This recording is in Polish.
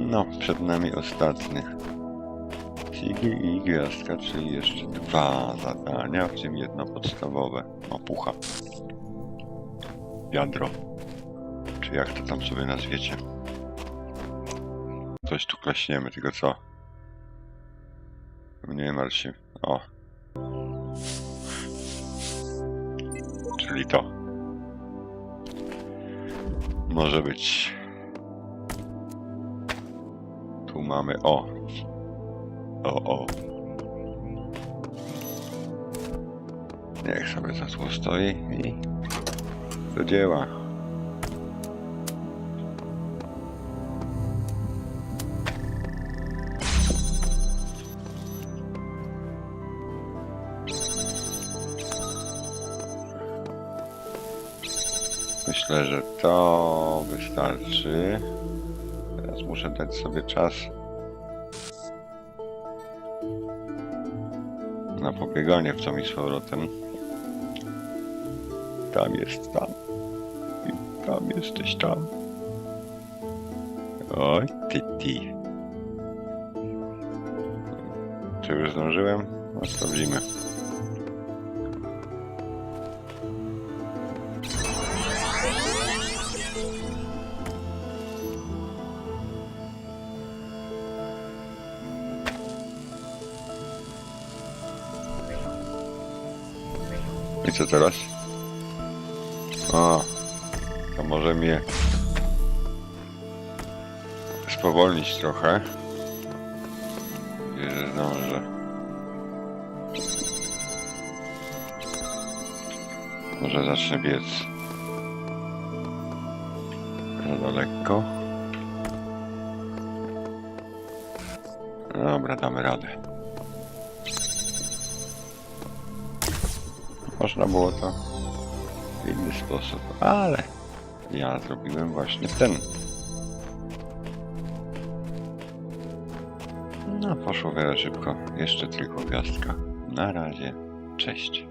No, przed nami ostatnie. Sigil i gwiazdka, czyli jeszcze dwa zadania, w tym jedno podstawowe. Mapucha. Wiadro. Czy jak to tam sobie nazwiecie? Coś tu klaśniemy, tylko co? Nie martw się. O. Czyli to. Może być. Tu mamy o. O, o. Niech sobie za tło stoi i do dzieła. Myślę, że to wystarczy. Teraz muszę dać sobie czas na pobieganie w tą i z powrotem. Tam jest tam. I tam jesteś tam. Oj, ty, ty. Czy już zdążyłem? No. Co teraz? O, to może mnie spowolnić trochę. Nie że zdążę. Może zacznę biec. Za lekko. Dobra, damy radę. Można było to w inny sposób, ale ja zrobiłem właśnie ten. No, poszło w miarę szybko. Jeszcze tylko gwiazdka. Na razie. Cześć.